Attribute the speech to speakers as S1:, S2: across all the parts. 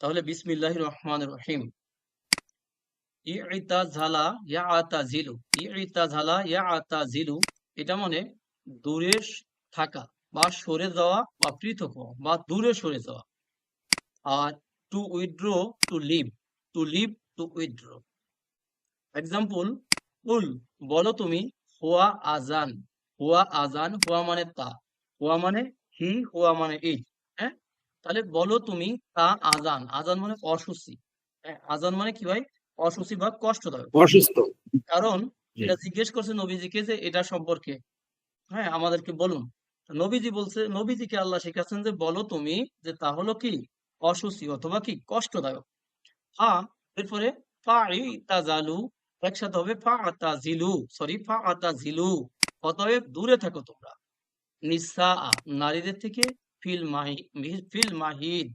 S1: তাহলে বিসমিল্লাহ রহমান রহিম। ইয়া ইয়া এটা মানে দূরে থাকা বা সরে যাওয়া বা পৃথক বা দূরে সরে যাওয়া। আর to withdraw to leave to leave to withdraw example উল বলো তুমি, হুয়া আজান হুয়া আজান হুয়া মানে তা। হুয়া মানে হি হুয়া মানে ইট তাহলে বলো তুমি তা আজান। আজান মানে হ্যাঁ, আজান মানে কি ভাই? অসুচি বা কষ্টদায়ক।
S2: অসুস্থ।
S1: কারণ এটা জিজ্ঞেস করছে নবীজিকে যে এটা সম্পর্কে। হ্যাঁ আমাদেরকে বলুন। নবীজি বলছে নবীজিকে আল্লাহ শিখাচ্ছেন যে বলো তুমি যে তা হলো কি? অসুচি অথবা কি? কষ্টদায়ক। ফা এরপরে ফা ইতাজালু একসাথে হবে ফা আতাজিলু সরি ফা আতাজিলু অতএব দূরে থাকো তোমরা। নিসা নারীদের থেকে ফিল মাহি ফিল মাহিদ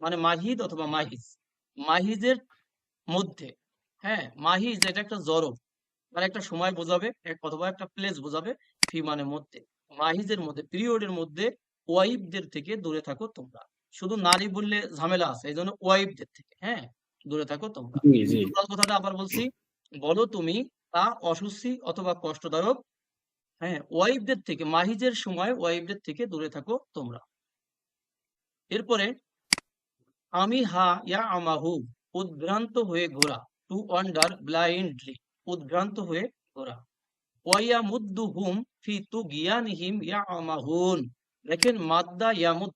S1: মানে মাহিদ অথবা মাহিজ। মাহিজের মধ্যে হ্যাঁ মাহিজ এটা একটা জড়ব মানে একটা সময় বোঝাবে অথবা একটা প্লেস বোঝাবে ফি মানে মধ্যে। মাহিজের মধ্যে পিরিয়ডের মধ্যে ওয়াইফদের থেকে দূরে থাকো তোমরা। শুধু নারী বললে ঝামেলা আছে এই জন্য ওয়াইফদের থেকে হ্যাঁ দূরে থাকো তোমরা। কথাটা আবার বলছি বলো তুমি তা অসুস্থি অথবা কষ্টদায়ক হ্যাঁ ওয়াইফদের থেকে মাহিজের সময় ওয়াইফদের থেকে দূরে থাকো তোমরা। এরপরে আমি হা ইয়া আমাহু উদ্ভ্রান্ত হয়ে ঘোরা টু ওয়ান্ডার ব্লাইন্ডলি উদ্ভ্রান্ত হয়ে ঘোরা। ওয়াইয়া মুদ্দু হুম ফি তু গিয়ানিহিম ইয়া আমাহুন। দেখেন মাদ্দা ইয়ামুদ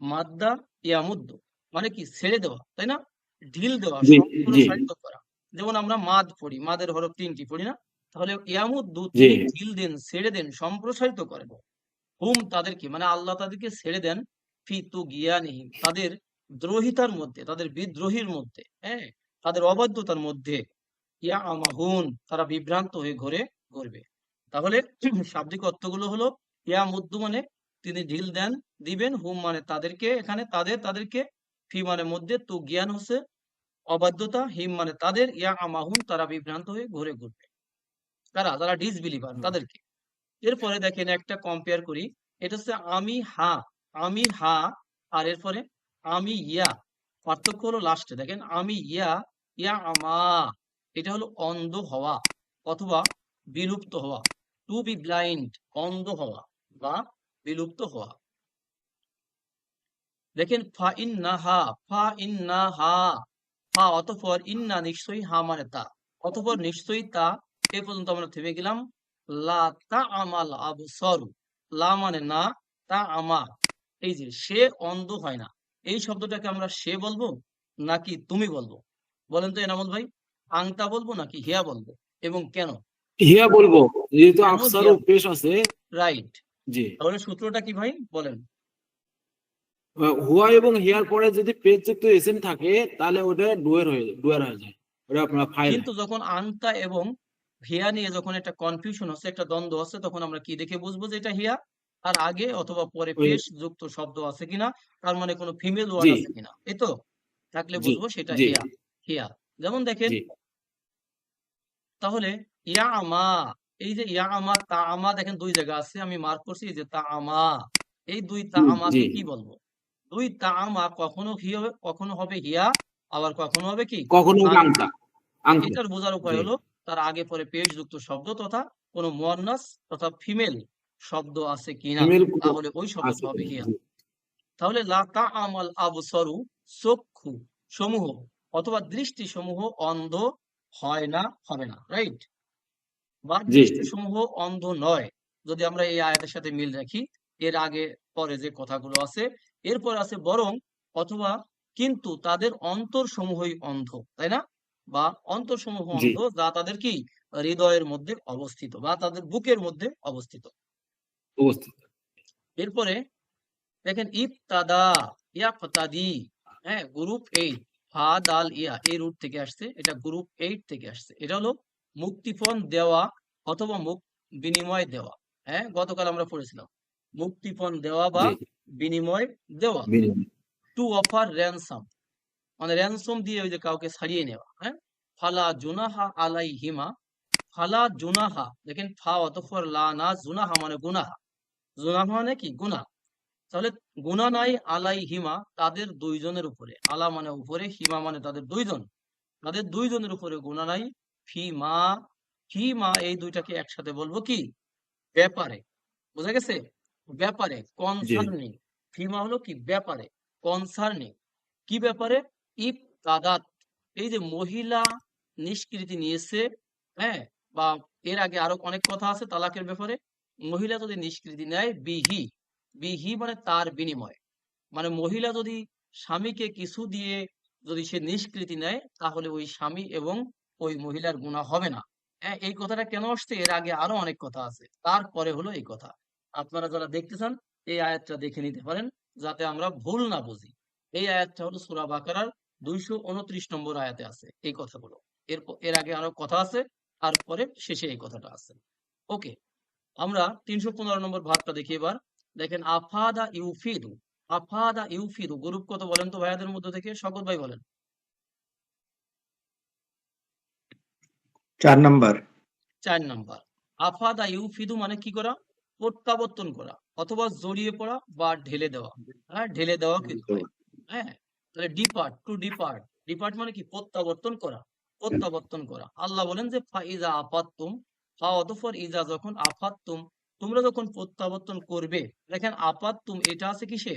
S1: মাদ্দা ইয়ামুদ্দু মানে কি? ছেড়ে দেওয়া তাই না? ঢিল দেওয়া করা। যেমন আমরা মাদ পড়ি মাদের হরফ তিনটি পড়ি না? তাহলে ইয়ামুদ্দু। তিনি ঢিল দেন ছেড়ে দেন সম্প্রসারিত করেন হুম তাদেরকে মানে আল্লাহ তাদেরকে ছেড়ে দেন ফি তু গিয়ানিহিম তাদের দ্রোহিতার মধ্যে তাদের বিদ্রোহীর মধ্যে হ্যাঁ? তাদের অবাধ্যতার মধ্যে ইয়া আমাহুন তারা বিভ্রান্ত হয়ে ঘরে ঘুরবে। তাহলে শাব্দিক অর্থগুলো হলো ইয়া মুদ্দু মানে তিনি ঢিল দেন দিবেন হুম মানে তাদেরকে এখানে তাদের তাদেরকে ফি মানে মধ্যে তু জ্ঞান হচ্ছে অবাধ্যতা হিম মানে তাদের ইয়া আমাহুন তারা বিভ্রান্ত হয়ে ঘুরে ঘুরবে। তারা যারা ডিসবিলিভার তাদেরকে। এরপরে দেখেন একটা কম্পেয়ার করি এটা হচ্ছে আমি হা আমি হা, আর এরপরে আমি ইয়া, পার্থক্য হলো লাস্টে দেখেন, আমি ইয়া ইয়া আমা, এটা হলো অন্ধ হওয়া অথবা বিলুপ্ত হওয়া। টু বি ব্লাইন্ড অন্ধ হওয়া বা বিলুপ্ত হওয়া। দেখেন, ফা ইন্না হা, ফা ইন্না হা ফা অতঃপর ইন্না নিশ্চয়ই হা মানে তা। অতঃপর নিশ্চয়ই তা, এ পর্যন্ত আমরা থেমে গেলাম। লা তা আমাল আবসরু, লা মানে না তা আমা এই যে সে অন্ধ হয় না এই শব্দটাকে আমরা সে বলব নাকি তুমি বলব? বলেন তো এনামুল ভাই আংতা বলব নাকি হিয়া বলব এবং কেন?
S2: হিয়া বলব যেহেতু আফসার ও পেশ আছে।
S1: রাইট।
S2: জি।
S1: তাহলে সূত্রটা কি ভাই? বলেন।
S2: হুয়া এবং হিয়ার পরে যদি পেজ যুক্ত এসএন থাকে তাহলে ওটা ডুয়ার হয়ে যায় ডুয়ার হয়ে যায়। ওটা আপনার ফাইল।
S1: কিন্তু যখন আংতা এবং হিয়া নিয়ে যখন একটা কনফিউশন হচ্ছে একটা দ্বন্দ্ব হচ্ছে তখন আমরা কি দেখে বুঝব যে এটা হিয়া? আর আগে অথবা পরে পেশ যুক্ত শব্দ আছে কিনা তার মানে কোনো ফিমেল ওয়ার্ড আছে কিনা এই তো? থাকলে বুঝব সেটা হিয়া হিয়া যেমন দেখেন তাহলে ইয়া আমা এই যে ইয়া আমা তা আমা দেখেন দুই জায়গা আছে আমি মার্ক করছি যে তা আমা। এই দুই তা আমাকে কি বলব? দুই তা আমা কখনো কি হবে কখনো হবে হিয়া আবার কখনো হবে কি?
S2: কখনো
S1: এটার বোঝার উপায় হলো তার আগে পরে পেশ যুক্ত শব্দ তথা কোনো মুয়ান্নাস তথা ফিমেল শব্দ আছে কিনা তাহলে ওই শব্দটা
S2: আছে
S1: হবে হিয়া তাহলে লা তা আমাল আবসরু চক্ষু সমূহ অথবা দৃষ্টি সমূহ অন্ধ হয় না হবে না রাইট বা দৃষ্টি সমূহ অন্ধ নয়। যদি আমরা এই আয়াতের সাথে মিল রাখি এর আগে পরে যে কথাগুলো আছে এরপর আছে বরং অথবা কিন্তু তাদের অন্তর সমূহই অন্ধ তাই না? বা অন্তর সমূহ অন্ধ যা তাদের কি? হৃদয়ের মধ্যে অবস্থিত বা তাদের বুকের মধ্যে অবস্থিত।
S2: অবস্থিত
S1: এরপরে দেখেন হ্যাঁ গ্রুপ এইট ফা দাল ইয়া এই রুট থেকে আসছে এটা গ্রুপ এইট থেকে আসছে। এটা হলো মুক্তিপণ দেওয়া অথবা মুক বিনিময় দেওয়া। হ্যাঁ গতকাল আমরা পড়েছিলাম। মুক্তিপণ দেওয়া বা বিনিময় দেওয়া। টু অফার র্যানসাম মানে র্যানসম দিয়ে ওই যে কাউকে ছাড়িয়ে নেওয়া। হ্যাঁ ফালা জুনাহা আলাই হিমা ফালা জুনাহা দেখেন ফা অতঃপর লা না জুনাহা মানে গুনাহা। জুনাহা মানে কি? গুনাহ। তাহলে গুণা নাই আলাই হিমা তাদের দুইজনের উপরে। আলা মানে উপরে হিমা মানে তাদের দুইজন। তাদের দুইজনের উপরে গুণা নাই। ফি মা ফি মা এই দুইটাকে একসাথে বলব কি? ব্যাপারে। বোঝা গেছে? ব্যাপারে কনসার্নিং ফিমা হলো কি? ব্যাপারে কনসার্নিং কি ব্যাপারে? ইফ তাদাত এই যে মহিলা নিষ্কৃতি নিয়েছে হ্যাঁ বা এর আগে আরও অনেক কথা আছে তালাকের ব্যাপারে। মহিলা যদি নিষ্কৃতি নেয় বিহি বিহি মানে তার বিনিময়। মানে মহিলা যদি স্বামীকে কিছু দিয়ে যদি সে নিষ্কৃতি নেয়, তাহলে ওই স্বামী এবং ওই মহিলার গুনাহ হবে না। হ্যাঁ এই কথাটা কেন আসছে? এর আগে আরও অনেক কথা আছে। তারপরে হলো এই কথা। আপনারা যারা দেখতে চান এই আয়াতটা দেখে নিতে পারেন, যাতে আমরা ভুল না বুঝি। এই আয়াতটা হলো সূরা বাকারার দুইশো উনত্রিশ নম্বর আয়াতে আছে এই কথাগুলো। এর এর আগে আরও কথা আছে। তারপরে শেষে এই কথাটা আছে। ওকে আমরা তিনশো পনেরো নম্বর ভাগটা দেখি এবার। দেখেন আফাদা ইউফিদু আফাদা ইউফিদু গ্রুপ কত বলেন তো ভাইয়াদের মধ্যে থেকে? শকত ভাই বলেন।
S3: চার নাম্বার।
S1: চার নাম্বার। আফাদা ইউফিদু মানে কি করা? প্রত্যাবর্তন করা অথবা জড়িয়ে পড়া বা ঢেলে দেওয়া। হ্যাঁ ঢেলে দেওয়া কিন্তু হ্যাঁ তাহলে ডিপার্ট টু ডিপার্ট ডিপার্ট মানে কি? প্রত্যাবর্তন করা। প্রত্যাবর্তন করা। আল্লাহ বলেন যে ফা ইজা আপাতুম ফা অতঃপর ইজা যখন আফাতুম তোমরা যখন প্রত্যাবর্তন করবে দেখেন আপাতুম এটা আছে কিসে?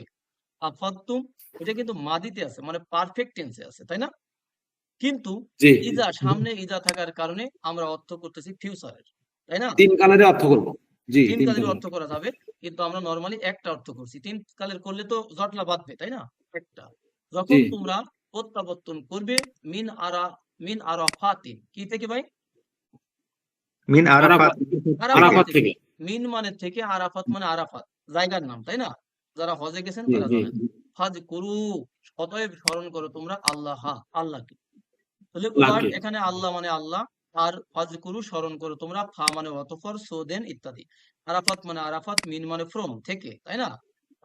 S1: আফাতুম এটা কিন্তু মাদিতে আছে মানে পারফেক্ট টেন্সে আছে তাই না? কিন্তু ইজা সামনে ইজা থাকার কারণে আমরা অর্থ করতেছি ফিউচারের তাই না?
S2: তিন কালারে অর্থ করব। জি
S1: তিন কালের। অর্থ করা যাবে কিন্তু আমরা নর্মালি একটা অর্থ করছি। তিন কালের করলে তো জটলা বাঁধবে তাই না? একটা। যখন তোমরা প্রত্যাবর্তন করবে মিন আরা মিন আরাফাতিন। কি থেকে ভাই?
S3: মিন আরাফাত।
S1: থেকে। মিন মানে থেকে আরাফাত মানে আরাফাত। জায়গার নাম তাই না? যারা হজে গেছেন তারা
S2: জি।
S1: জানেন। ফাজ করু অতএব স্মরণ করো তোমরা আল্লাহ আল্লাহকে। তাহলে এখানে আল্লাহ মানে আল্লাহ আর ফাজ করু স্মরণ করো তোমরা ফা মানে অতঃপর সো দেন ইত্যাদি। আরাফাত মানে আরাফাত মিন মানে ফ্রম থেকে তাই না?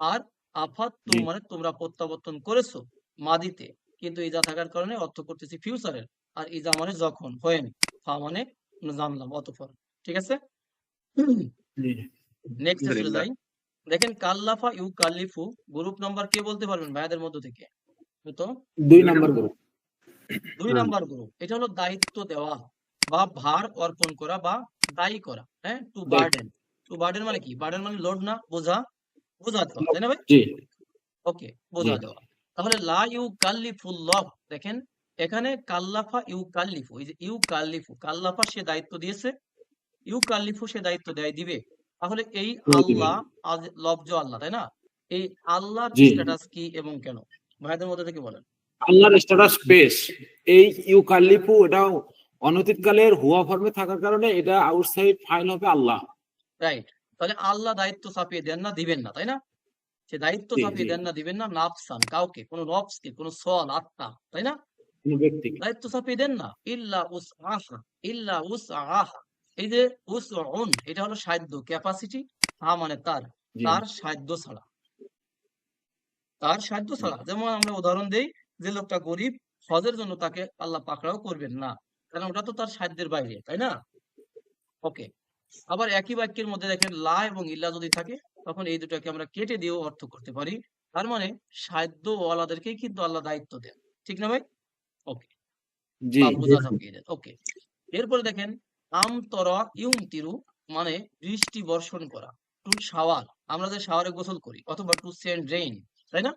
S1: আর আফাত তুম মানে তোমরা প্রত্যাবর্তন করেছ মাদিতে। কিন্তু ইজা থাকার কারণে অর্থ করতেছি ফিউচারের। আর ইজা মানে যখন হয়েন ফা মানে জানলাম অতঃপর। ঠিক আছে? নেক্সট চলে যাই। দেখেন কাল্লাফা ইউ কাল্লিফু গ্রুপ নাম্বার কে বলতে পারবেন ভাইয়াদের মধ্য থেকে? তো?
S2: দুই নাম্বার গ্রুপ।
S1: দুই
S2: হ্যাঁ।
S1: Number group. এটা হলো দায়িত্ব দেওয়া বা ভার অর্পণ করা বা দায়ী করা হ্যাঁ? টু বার্ডেন টু বার্ডেন মানে কি? বার্ডেন মানে লোড না বোঝা বোঝা দেওয়া তাই না ভাই?
S2: জি।
S1: ওকে বোঝা। দেওয়া। তাহলে লা ইউ কাল্লিফুল্লাহ দেখেন এখানে কাল্লাফা ইউ কাল্লিফু এই যে ইউ কাল্লিফু কাল্লাফা সে দায়িত্ব দিয়েছে ইউ কাল্লিফু সে দায়িত্ব দেয় দিবে। তাহলে এই আল্লাহ আজ লব্জ আল্লাহ তাই না? এই আল্লাহর স্ট্যাটাস কি এবং কেন? ভাইদের মধ্যে থেকে বলেন।
S2: আল্লাহর স্ট্যাটাস স্পেস এই ইউকালিপু এটা অনতীতকালের হুয়া ফর্মে থাকার কারণে এটা আউটসাইড ফাইল হবে আল্লাহ।
S1: রাইট তাহলে আল্লাহ দায়িত্ব চাপিয়ে দেন না দিবেন না তাই না? সে দায়িত্ব চাপিয়ে দেন না দিবেন না নাফসান কাউকে কোনো নফসকে কোনো সল আত্মা তাই না?
S2: কোন ব্যক্তিকে
S1: দায়িত্ব চাপিয়ে দেন না ইল্লা উস আহা ইল্লা উস আহা এই যে উস উন এটা হলো সাধ্য ক্যাপাসিটি হা মানে তার তার ছাড়া। তার সাধ্য ছাড়া। যেমন আমরা উদাহরণ দেই যে লোকটা গরিব হজের জন্য তাকে আল্লাহ পাকড়াও করবেন না। কারণ ওটা তো তার সাধ্যের বাইরে তাই না? ওকে। আবার একই বাক্যের মধ্যে দেখেন লা এবং ইল্লা যদি থাকে তখন এই দুটাকে আমরা কেটে দিয়েও অর্থ করতে পারি। তার মানে সাধ্য ওয়ালাদেরকেই কিন্তু আল্লাহ দায়িত্ব দেন। ঠিক না ভাই? ওকে
S2: জি
S1: ওকে এরপরে দেখেন আম তরা ইউম তিরু মানে বৃষ্টি বর্ষণ করা টু শাওয়ার। আমরা যে শাওয়ারে গোসল করি অথবা টু সেন্ড রেইন তাই না?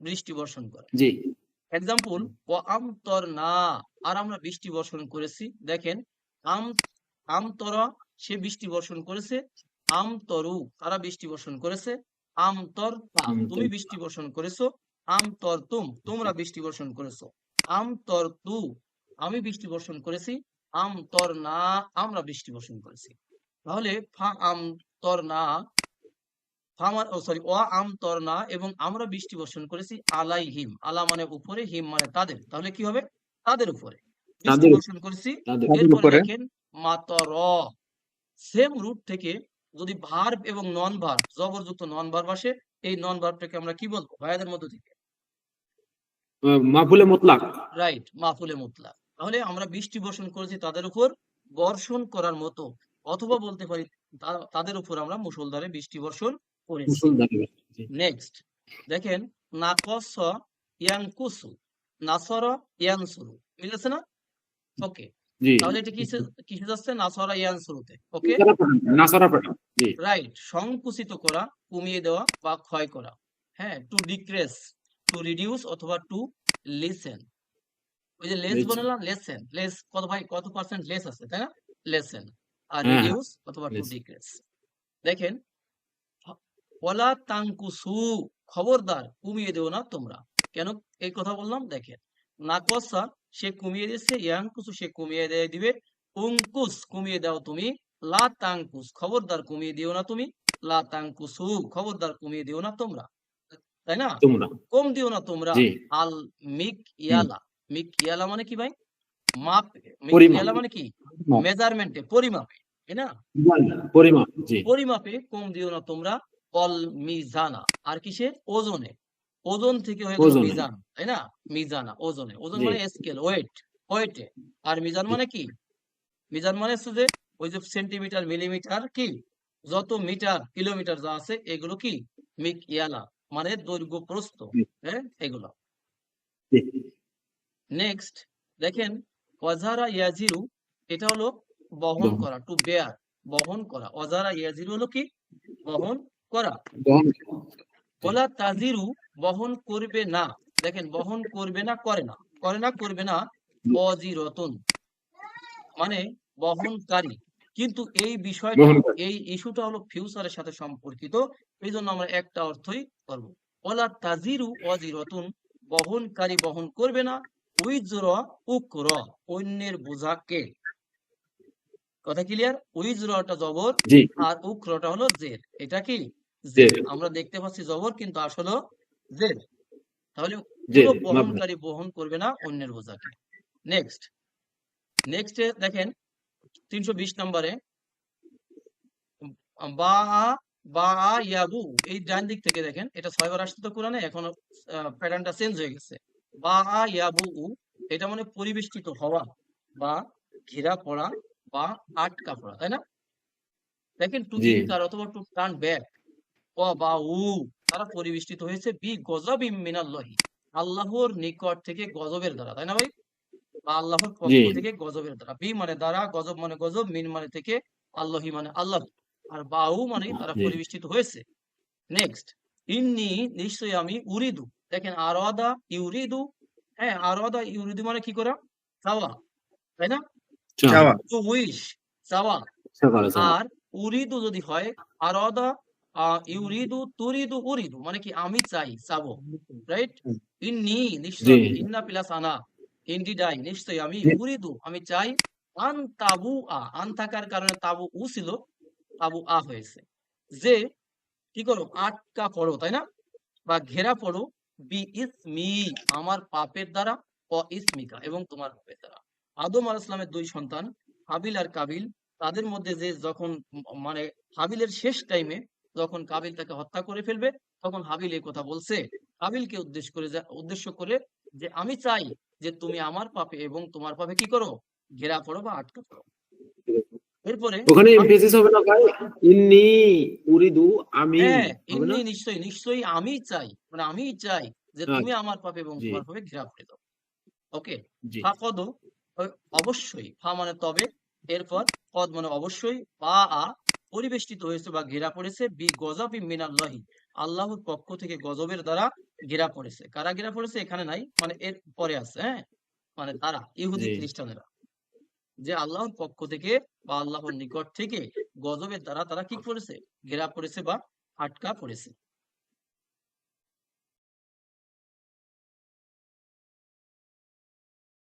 S1: বৃষ্টি বর্ষণ করা।
S2: জি।
S1: এক্সাম্পল ও আম তর না আর আমরা বৃষ্টি বর্ষণ করেছি। দেখেন আম আম তরা সে বৃষ্টি বর্ষণ করেছে। আমতরু তারা বৃষ্টি বর্ষণ করেছে। আম তর তা
S2: আম
S1: তুমি বৃষ্টি বর্ষণ করেছ। আমতর তুম তোমরা বৃষ্টি বর্ষণ করেছ। আম তর তু। আমি বৃষ্টি বর্ষণ করেছি আম তর না আমরা বৃষ্টি বর্ষণ করেছি। তাহলে ফা আম তর না ফামার ও সরি ওয়া আম তর না এবং আমরা বৃষ্টি বর্ষণ করেছি আলাই হিম আলা মানে উপরে হিম মানে তাদের। তাহলে কি হবে? তাদের উপরে। বৃষ্টি বর্ষণ করেছি এরপরে দেখেন মাতর সেম রুট থেকে যদি ভার্ব এবং নন ভার্ব জবরযুক্ত নন ভার্ব আসে এই নন ভার্বটাকে আমরা কি বলব? ভাইয়াদের মধ্য থেকে।
S2: মাফুলে মোতলাক।
S1: রাইট মাফুলে মুতলাক। তাহলে আমরা বৃষ্টি বর্ষণ করেছি তাদের উপর বর্ষণ করার মতো অথবা বলতে পারি তাদের উপর আমরা মুসলধারে বৃষ্টি বর্ষণ করেছি। নেক্সট দেখেন নাকস ইয়ানকুসু নাসর ইয়ানসুরু মিলেছে না? ওকে তাহলে এটা কিসে কিসে যাচ্ছে? নাসরা ইয়ানসুরুতে ওকে
S2: নাসারা
S1: রাইট সংকুচিত করা কমিয়ে দেওয়া বা ক্ষয় করা। হ্যাঁ টু ডিক্রেস টু রিডিউস অথবা টু লিসেন ওই যে লেস বললাম লেসেন লেস কত ভাই কত পার্সেন্ট লেস আছে তাই না? লেসেন আর
S2: হ্যাঁ,
S1: রিডিউস অথবা টু. ডিক্রেস দেখেন ওয়ালা তাংকুসু খবরদার কমিয়ে দিও না তোমরা। কেন? এই কথা বললাম দেখেন। নাকসা সে কমিয়ে দিচ্ছে ইয়াংকুসু সে কমিয়ে দিয়ে দিবে। উংকুস কমিয়ে দাও তুমি। লা তাংকুস খবরদার কমিয়ে দিও না তুমি। লা তাংকুসু খবরদার কমিয়ে দিও না তোমরা। তাই না?
S2: তোমরা।
S1: কম দিও না তোমরা। আল মিক ইয়ালা। মিক ইয়ালা মানে কি ভাই? মাপ মিক ইয়ালা মানে কি? মেজারমেন্টে পরিমাপে তাই না?
S2: পরিমাপ
S1: পরিমাপে কম দিও না তোমরা। অল মিজানা। আর কিসে ওজনে। ওজন থেকে হয়ে গেল মিজান তাই না? মিজানা ওজনে। ওজন মানে স্কেল ওয়েট ওয়েটে আর মিজান মানে কি? মিজান মানে হচ্ছে যে ওই যে সেন্টিমিটার মিলিমিটার কি? যত মিটার কিলোমিটার যা আছে এগুলো কি? মিক ইয়ালা। মানে দৈর্ঘ্য প্রস্থ হ্যাঁ এগুলো। নেক্সট দেখেন ওয়াজারা ইয়াজিরু এটা হলো বহন। করা টু বেয়ার বহন করা। ওয়াজারা ইয়াজিরু হলো কি? বহন করা। ওলা তাজিরু বহন করবে না। দেখেন বহন করবে না করে না। করে না করবে না অজিরতন। মানে বহনকারী। কিন্তু এই বিষয়টা এই ইস্যুটা হলো ফিউচারের সাথে সম্পর্কিত। এই জন্য আমরা একটা অর্থই করব। ওলা তাজিরু অজিরতন বহনকারী বহন করবে না। উইজর উকর অন্যের বোঝাকে। কথা ক্লিয়ার উইজরটা জবর আর উক্রটা হলো জের। এটা কি?
S2: জের।
S1: আমরা দেখতে পাচ্ছি জবর কিন্তু আসলে জের। তাহলে। বহনকারী বহন করবে না অন্যের বোঝাকে। নেক্সট নেক্সট দেখেন তিনশো বিশ নম্বরে বা বা ইয়াবু এই ডান দিক থেকে দেখেন এটা ছয়বার আসছে তো কোরআনে এখন প্যাটার্নটা চেঞ্জ হয়ে গেছে। বা ইয়াবু এটা মানে পরিবেষ্টিত হওয়া বা ঘেরা পড়া বা আটকা পড়া তাই না? দেখেন টু। ইনকার অথবা টু টার্ন ব্যাক ও বা উ তারা পরিবেষ্টিত হয়েছে বি গজবি মিনাল্লাহি আল্লাহর নিকট থেকে গজবের দ্বারা তাই না ভাই? আল্লাহর পক্ষ থেকে গজবের দ্বারা বি মানে দ্বারা গজব মানে গজব মিন মানে থেকে আল্লাহি মানে আল্লাহ। আর বাউ মানে তারা পরিবেষ্টিত হয়েছে। নেক্সট ইন্নি নিশ্চয়ই আমি উরিদু। দেখেন আরাদা ইউরিদু। হ্যাঁ আরাদা ইউরিদু মানে কি করা? চাওয়া। তাই না?
S3: চাওয়া।
S1: টু উইশ চাওয়া।
S2: সকালে সকালে
S1: আর উরিদু যদি হয় আরাদা আহ, ইউরিদু তুরিদু উরিদু। মানে কি আমি চাই চাবো। রাইট ইন্নি নিশ্চয়। ইন্না প্লাস আনা ইন্ডিডাই নিশ্চয় আমি
S2: জি।
S1: উরিদু আমি চাই আন তাবু আ আন থাকার কারণে তাবু উ ছিল তাবু আ হয়েছে। যে কি করো আটকা পড়ো তাই না? বা ঘেরা পড়ো বি ইসমি আমার পাপের দ্বারা অ ইসমিকা এবং তোমার পাপের দ্বারা। আদম আলাইহিস সালামের দুই সন্তান হাবিল আর কাবিল তাদের মধ্যে যে যখন মানে হাবিলের শেষ টাইমে যখন কাবিল তাকে হত্যা করে ফেলবে তখন হাবিল এই কথা বলছে। কাবিলকে উদ্দেশ্য করে উদ্দেশ্য করে যে আমি চাই যে তুমি আমার পাপে এবং তোমার পাপে কি করো? ঘেরা পড়ো বা আটকা পড়ো। এরপরে
S2: ওখানে এমফেসিস হবে না ভাই। ইন্নি উরিদু আমি
S1: হ্যাঁ নিশ্চয়ই নিশ্চয়ই আমি চাই। মানে আমি চাই যে
S2: আচ্ছা।
S1: তুমি আমার পাপে এবং তোমার পাপে ঘেরা পড়ে দাও। ওকে?
S2: জি।
S1: ফা কদ অবশ্যই। ফা মানে তবে এরপর কদ মানে অবশ্যই পা আ পরিবেষ্টিত হয়েছে বা ঘেরা পড়েছে বি গজবি মিনাল্লাহি। আল্লাহর পক্ষ থেকে গজবের দ্বারা ঘেরা পড়েছে। কারা ঘেরা পড়েছে? এখানে নাই মানে এর পরে আছে হ্যাঁ? মানে তারা ইহুদি। খ্রিস্টানেরা। যে আল্লাহর পক্ষ থেকে বা আল্লাহর নিকট থেকে গজবের দ্বারা তারা কি করেছে? ঘেরা পড়েছে বা আটকা পড়েছে।